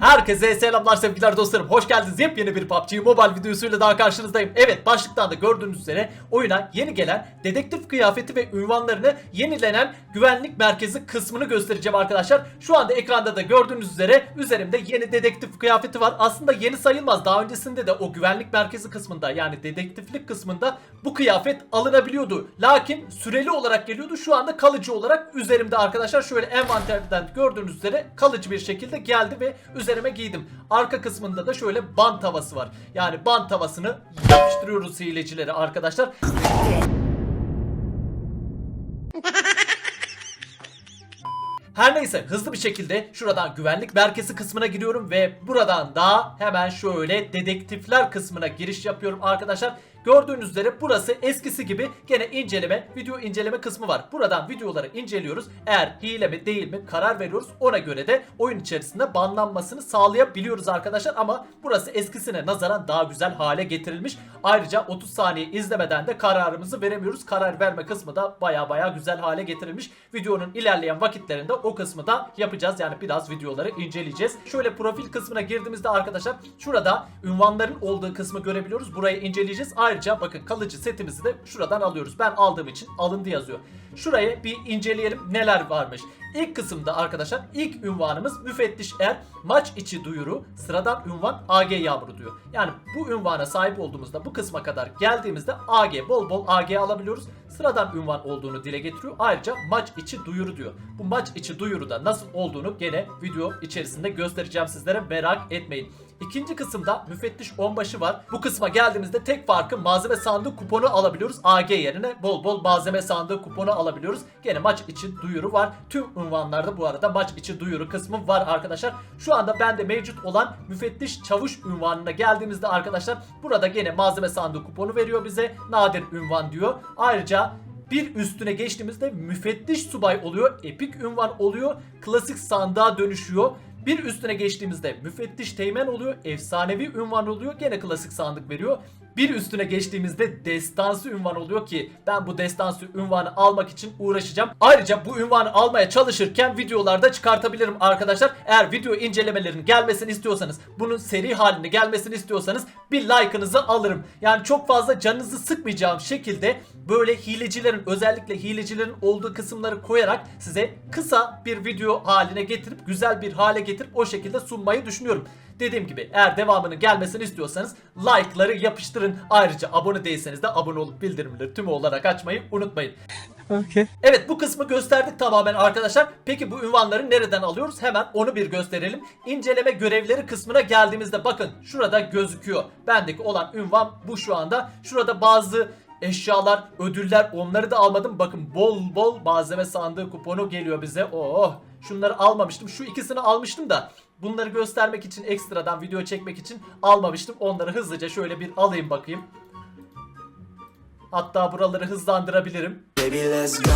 Herkese selamlar sevgiler dostlarım. Hoş geldiniz. Yepyeni bir PUBG Mobile videosuyla daha karşınızdayım. Evet başlıktan da gördüğünüz üzere oyuna yeni gelen dedektif kıyafeti ve ünvanlarını yenilenen güvenlik merkezi kısmını göstereceğim arkadaşlar. Şu anda ekranda da gördüğünüz üzere üzerimde yeni dedektif kıyafeti var. Aslında yeni sayılmaz. Daha öncesinde de o güvenlik merkezi kısmında yani dedektiflik kısmında bu kıyafet alınabiliyordu. Lakin süreli olarak geliyordu. Şu anda kalıcı olarak üzerimde arkadaşlar. Şöyle envanterden gördüğünüz üzere kalıcı bir şekilde geldi ve üzerime giydim. Arka kısmında da şöyle bant havası var. Yani bant havasını yapıştırıyoruz hilecilere arkadaşlar. Her neyse hızlı bir şekilde şuradan güvenlik merkezi kısmına giriyorum ve buradan da hemen şöyle dedektifler kısmına giriş yapıyorum arkadaşlar. Gördüğünüz üzere burası eskisi gibi gene inceleme, video inceleme kısmı var. Buradan videoları inceliyoruz. Eğer hile mi değil mi karar veriyoruz. Ona göre de oyun içerisinde banlanmasını sağlayabiliyoruz arkadaşlar. Ama burası eskisine nazaran daha güzel hale getirilmiş. Ayrıca 30 saniye izlemeden de kararımızı veremiyoruz. Karar verme kısmı da baya baya güzel hale getirilmiş. Videonun ilerleyen vakitlerinde o kısmı da yapacağız. Yani biraz videoları inceleyeceğiz. Şöyle profil kısmına girdiğimizde arkadaşlar şurada ünvanların olduğu kısmı görebiliyoruz. Burayı inceleyeceğiz. Ayrıca bakın kalıcı setimizi de şuradan alıyoruz. Ben aldığım için alındı yazıyor. Şuraya bir inceleyelim neler varmış. İlk kısımda arkadaşlar ilk ünvanımız müfettiş er maç içi duyuru sıradan ünvan AG yağmuru diyor. Yani bu ünvana sahip olduğumuzda bu kısma kadar geldiğimizde AG bol bol AG alabiliyoruz. Sıradan ünvan olduğunu dile getiriyor. Ayrıca maç içi duyuru diyor. Bu maç içi duyuruda nasıl olduğunu gene video içerisinde göstereceğim sizlere merak etmeyin. İkinci kısımda müfettiş onbaşı var. Bu kısma geldiğimizde tek farkı malzeme sandığı kuponu alabiliyoruz. AG yerine bol bol malzeme sandığı kuponu alabiliyoruz. Gene maç içi duyuru var. Tüm unvanlarda bu arada maç içi duyuru kısmı var arkadaşlar. Şu anda bende mevcut olan müfettiş çavuş ünvanına geldiğimizde arkadaşlar burada gene malzeme sandığı kuponu veriyor bize. Nadir ünvan diyor. Ayrıca bir üstüne geçtiğimizde müfettiş subay oluyor. Epik ünvan oluyor. Klasik sandığa dönüşüyor. Bir üstüne geçtiğimizde müfettiş teğmen oluyor. Efsanevi ünvan oluyor. Gene klasik sandık veriyor. Bir üstüne geçtiğimizde destansı ünvan oluyor ki ben bu destansı ünvanı almak için uğraşacağım. Ayrıca bu ünvanı almaya çalışırken videolarda çıkartabilirim arkadaşlar. Eğer video incelemelerinin gelmesini istiyorsanız, bunun seri halinde gelmesini istiyorsanız bir like'ınızı alırım. Yani çok fazla canınızı sıkmayacağım şekilde böyle hilecilerin özellikle hilecilerin olduğu kısımları koyarak size kısa bir video haline getirip güzel bir hale getirip o şekilde sunmayı düşünüyorum. Dediğim gibi eğer devamının gelmesini istiyorsanız like'ları yapıştırın. Ayrıca abone değilseniz de abone olup bildirimleri tüm olarak açmayı unutmayın. Okay. Evet bu kısmı gösterdik tamamen arkadaşlar. Peki bu ünvanları nereden alıyoruz? Hemen onu bir gösterelim. İnceleme görevleri kısmına geldiğimizde bakın şurada gözüküyor. Bendeki olan ünvan bu şu anda. Şurada bazı eşyalar, ödüller onları da almadım. Bakın bol bol malzeme sandığı kuponu geliyor bize. Oh şunları almamıştım. Şu ikisini almıştım da bunları göstermek için ekstradan video çekmek için almamıştım. Onları hızlıca şöyle bir alayım bakayım. Hatta buraları hızlandırabilirim. Baby, let's go.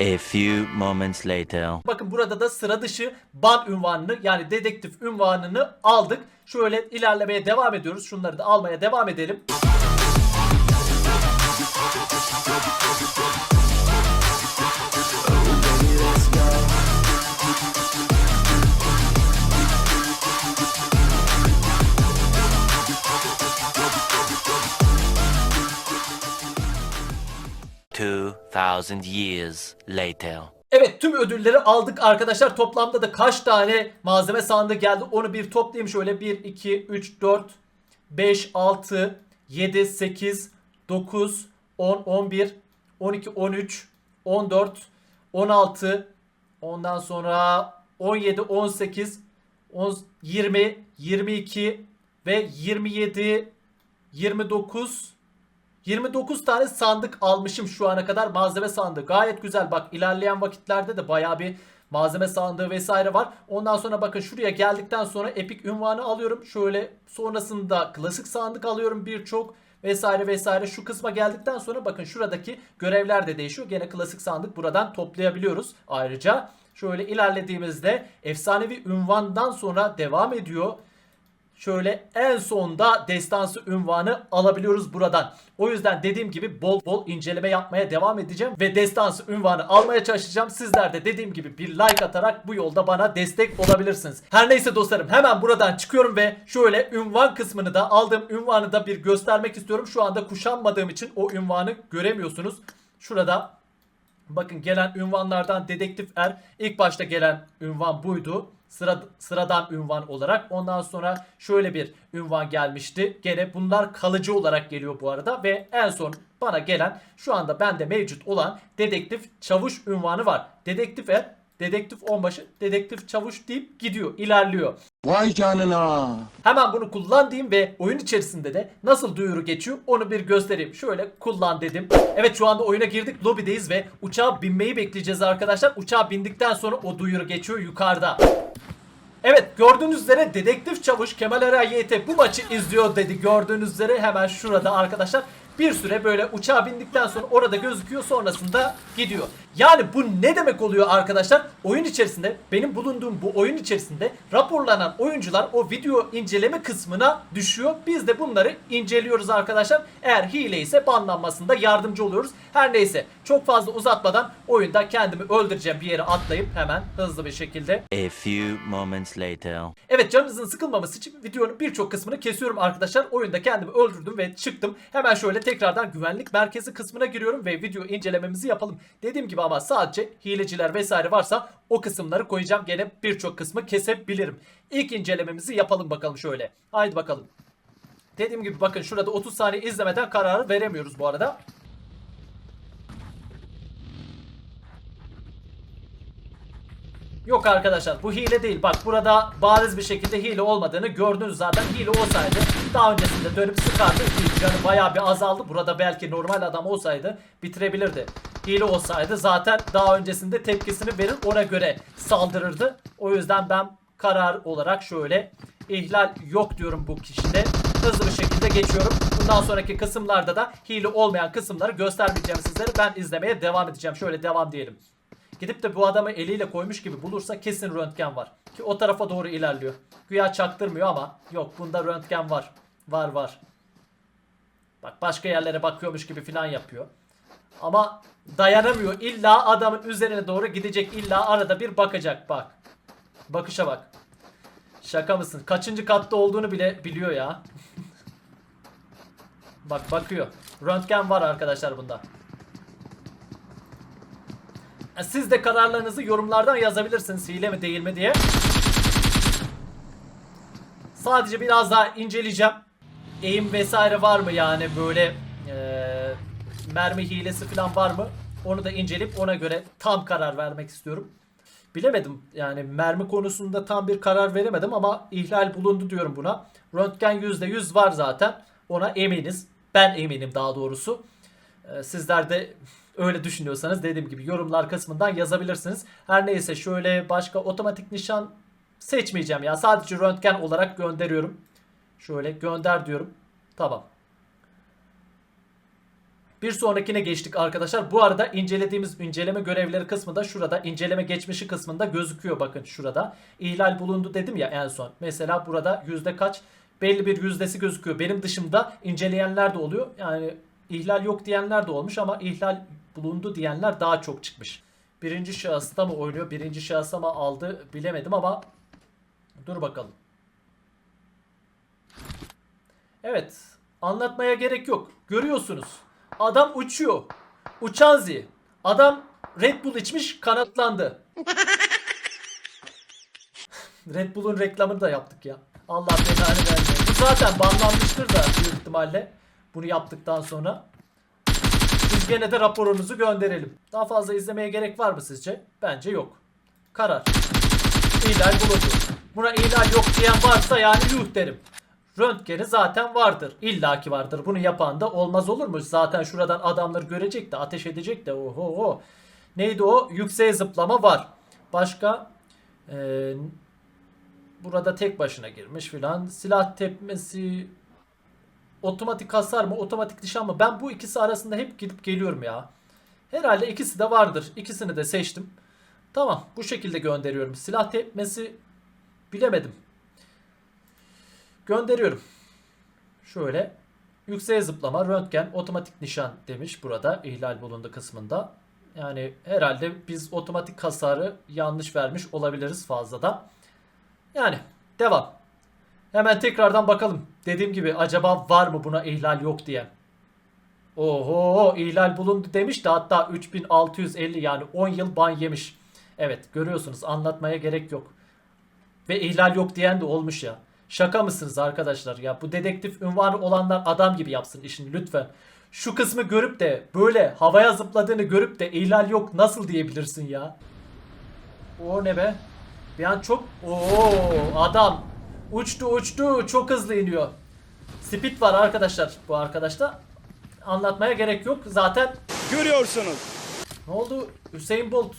A few moments later. Bakın burada da sıra dışı ban ünvanını yani dedektif ünvanını aldık. Şöyle ilerlemeye devam ediyoruz. Şunları da almaya devam edelim. Thousand years later. Evet tüm ödülleri aldık arkadaşlar. Toplamda da kaç tane malzeme sandığı geldi onu bir toplayayım. Şöyle 1, 2, 3, 4, 5, 6, 7, 8, 9, 10, 11, 12, 13, 14, 16, ondan sonra 17, 18, 10, 20, 22 ve 27, 29, 29 tane sandık almışım şu ana kadar malzeme sandığı. Gayet güzel bak ilerleyen vakitlerde de baya bir malzeme sandığı vesaire var. Ondan sonra bakın şuraya geldikten sonra epik ünvanı alıyorum. Şöyle sonrasında klasik sandık alıyorum birçok vesaire vesaire. Şu kısma geldikten sonra bakın şuradaki görevler de değişiyor. Gene klasik sandık buradan toplayabiliyoruz. Ayrıca şöyle ilerlediğimizde efsanevi ünvandan sonra devam ediyor. Şöyle en sonda destansı ünvanı alabiliyoruz buradan. O yüzden dediğim gibi bol bol inceleme yapmaya devam edeceğim ve destansı ünvanı almaya çalışacağım. Sizler de dediğim gibi bir like atarak bu yolda bana destek olabilirsiniz. Her neyse dostlarım hemen buradan çıkıyorum ve şöyle ünvan kısmını da aldığım ünvanı da bir göstermek istiyorum. Şu anda kuşanmadığım için o ünvanı göremiyorsunuz. Şurada Bakın gelen ünvanlardan dedektif er ilk başta gelen ünvan buydu. Sıra, sıradan ünvan olarak. Ondan sonra şöyle bir ünvan gelmişti. Gene bunlar kalıcı olarak geliyor bu arada. Ve en son bana gelen şu anda bende mevcut olan dedektif çavuş ünvanı var. Dedektif er, dedektif onbaşı, dedektif çavuş deyip gidiyor, ilerliyor. Vay canına. Hemen bunu kullan diyeyim ve oyun içerisinde de nasıl duyuru geçiyor onu bir göstereyim. Şöyle kullan dedim. Evet şu anda oyuna girdik lobideyiz ve uçağa binmeyi bekleyeceğiz arkadaşlar. Uçağa bindikten sonra o duyuru geçiyor yukarıda. Evet gördüğünüz üzere dedektif çavuş Kemal Eray YT bu maçı izliyor dedi. Gördüğünüz üzere hemen şurada arkadaşlar bir süre böyle uçağa bindikten sonra orada gözüküyor sonrasında gidiyor. Yani bu ne demek oluyor arkadaşlar? Oyun içerisinde benim bulunduğum bu oyun içerisinde raporlanan oyuncular o video inceleme kısmına düşüyor. Biz de bunları inceliyoruz arkadaşlar. Eğer hile ise banlanmasında yardımcı oluyoruz. Her neyse çok fazla uzatmadan oyunda kendimi öldüreceğim bir yere atlayıp hemen hızlı bir şekilde A few moments later. Evet canınızın sıkılmaması için videonun birçok kısmını kesiyorum arkadaşlar. Oyunda kendimi öldürdüm ve çıktım. Hemen şöyle tekrardan güvenlik merkezi kısmına giriyorum ve video incelememizi yapalım. Dediğim gibi ama sadece hileciler vesaire varsa o kısımları koyacağım. Gene birçok kısmı kesebilirim. İlk incelememizi yapalım bakalım şöyle. Haydi bakalım. Dediğim gibi bakın şurada 30 saniye izlemeden kararı veremiyoruz bu arada. Yok arkadaşlar bu hile değil. Bak burada bariz bir şekilde hile olmadığını gördünüz zaten. Hile olsaydı daha öncesinde dönüp sıkardı. Canı bayağı bir azaldı. Burada belki normal adam olsaydı bitirebilirdi. Hile olsaydı zaten daha öncesinde tepkisini verir ona göre saldırırdı. O yüzden ben karar olarak şöyle ihlal yok diyorum bu kişide. Hızlı bir şekilde geçiyorum. Bundan sonraki kısımlarda da hile olmayan kısımları göstermeyeceğim sizlere. Ben izlemeye devam edeceğim. Şöyle devam diyelim. Gidip de bu adamı eliyle koymuş gibi bulursa kesin röntgen var. Ki o tarafa doğru ilerliyor. Güya çaktırmıyor ama yok bunda röntgen var. Var var. Bak başka yerlere bakıyormuş gibi falan yapıyor. Ama dayanamıyor. İlla adamın üzerine doğru gidecek. İlla arada bir bakacak bak. Bakışa bak. Şaka mısın? Kaçıncı katta olduğunu bile biliyor ya. bak bakıyor. Röntgen var arkadaşlar bunda. Siz de kararlarınızı yorumlardan yazabilirsiniz hile mi değil mi diye. Sadece biraz daha inceleyeceğim. Eğim vesaire var mı yani böyle eee, mermi hilesi falan var mı? Onu da inceleyip ona göre tam karar vermek istiyorum. Bilemedim yani mermi konusunda tam bir karar veremedim ama ihlal bulundu diyorum buna. Röntgen %100 var zaten. Ona eminiz. Ben eminim daha doğrusu. Ee, Sizler de öyle düşünüyorsanız dediğim gibi yorumlar kısmından yazabilirsiniz. Her neyse şöyle başka otomatik nişan seçmeyeceğim ya. Sadece röntgen olarak gönderiyorum. Şöyle gönder diyorum. Tamam. Bir sonrakine geçtik arkadaşlar. Bu arada incelediğimiz inceleme görevleri kısmında şurada inceleme geçmişi kısmında gözüküyor bakın şurada. İhlal bulundu dedim ya en son. Mesela burada yüzde kaç belli bir yüzdesi gözüküyor. Benim dışımda inceleyenler de oluyor. Yani ihlal yok diyenler de olmuş ama ihlal bulundu diyenler daha çok çıkmış. Birinci şahısta mı oynuyor? Birinci şahısa mı aldı bilemedim ama dur bakalım. Evet. Anlatmaya gerek yok. Görüyorsunuz. Adam uçuyor. Uçan zi. Adam Red Bull içmiş kanatlandı. Red Bull'un reklamını da yaptık ya. Allah belanı vermesin. Bu zaten banlanmıştır da büyük ihtimalle. Bunu yaptıktan sonra. Biz gene de raporunuzu gönderelim. Daha fazla izlemeye gerek var mı sizce? Bence yok. Karar. İhlal bulundu. Buna ihlal yok diyen varsa yani yuh derim. Röntgeni zaten vardır. İlla ki vardır. Bunu yapan da olmaz olur mu? Zaten şuradan adamları görecek de ateş edecek de. Oho oho. Neydi o? Yükseğe zıplama var. Başka? Ee, burada tek başına girmiş filan. Silah tepmesi otomatik hasar mı otomatik nişan mı? Ben bu ikisi arasında hep gidip geliyorum ya. Herhalde ikisi de vardır. İkisini de seçtim. Tamam bu şekilde gönderiyorum. Silah tepmesi bilemedim. Gönderiyorum. Şöyle. Yükseğe zıplama, röntgen, otomatik nişan demiş burada ihlal bulundu kısmında. Yani herhalde biz otomatik hasarı yanlış vermiş olabiliriz fazladan. Yani devam. Hemen tekrardan bakalım. Dediğim gibi acaba var mı buna ihlal yok diye. Oho ihlal bulundu demiş de hatta 3650 yani 10 yıl ban yemiş. Evet görüyorsunuz anlatmaya gerek yok. Ve ihlal yok diyen de olmuş ya. Şaka mısınız arkadaşlar ya? Bu dedektif ünvanı olanlar adam gibi yapsın işini lütfen. Şu kısmı görüp de böyle havaya zıpladığını görüp de ihlal yok nasıl diyebilirsin ya? O ne be? Bir an çok... Oo adam uçtu uçtu çok hızlı iniyor. Speed var arkadaşlar bu arkadaşta. Anlatmaya gerek yok. Zaten Görüyorsunuz. ne oldu? Hüseyin Bolt.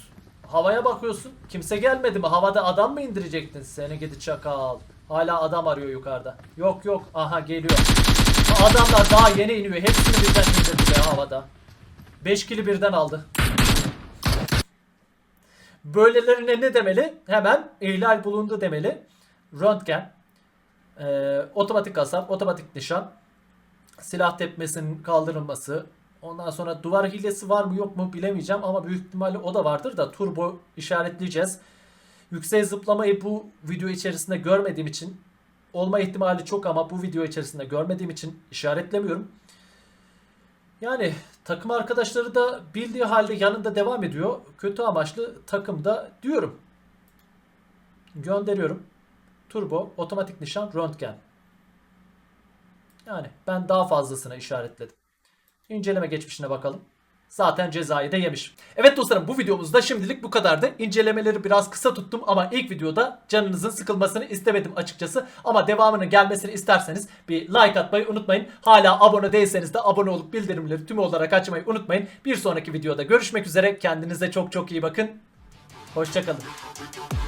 Havaya bakıyorsun. Kimse gelmedi mi? Havada adam mı indirecektin? Seni gidi çakal. Hala adam arıyor yukarıda. Yok yok. Aha geliyor. Adamlar daha yeni iniyor. Hepsini birden indirdi be havada. 5 kili birden aldı. Böylelerine ne demeli? Hemen ihlal bulundu demeli. Röntgen. Ee, otomatik hasar, otomatik nişan, silah tepmesinin kaldırılması, ondan sonra duvar hilesi var mı yok mu bilemeyeceğim ama büyük ihtimalle o da vardır da turbo işaretleyeceğiz. Yüksek zıplamayı bu video içerisinde görmediğim için olma ihtimali çok ama bu video içerisinde görmediğim için işaretlemiyorum. Yani takım arkadaşları da bildiği halde yanında devam ediyor. Kötü amaçlı takımda diyorum. Gönderiyorum. Turbo, otomatik nişan, röntgen. Yani ben daha fazlasını işaretledim. İnceleme geçmişine bakalım. Zaten cezayı da yemiş. Evet dostlarım bu videomuzda şimdilik bu kadardı. İncelemeleri biraz kısa tuttum ama ilk videoda canınızın sıkılmasını istemedim açıkçası. Ama devamının gelmesini isterseniz bir like atmayı unutmayın. Hala abone değilseniz de abone olup bildirimleri tüm olarak açmayı unutmayın. Bir sonraki videoda görüşmek üzere. Kendinize çok çok iyi bakın. Hoşçakalın.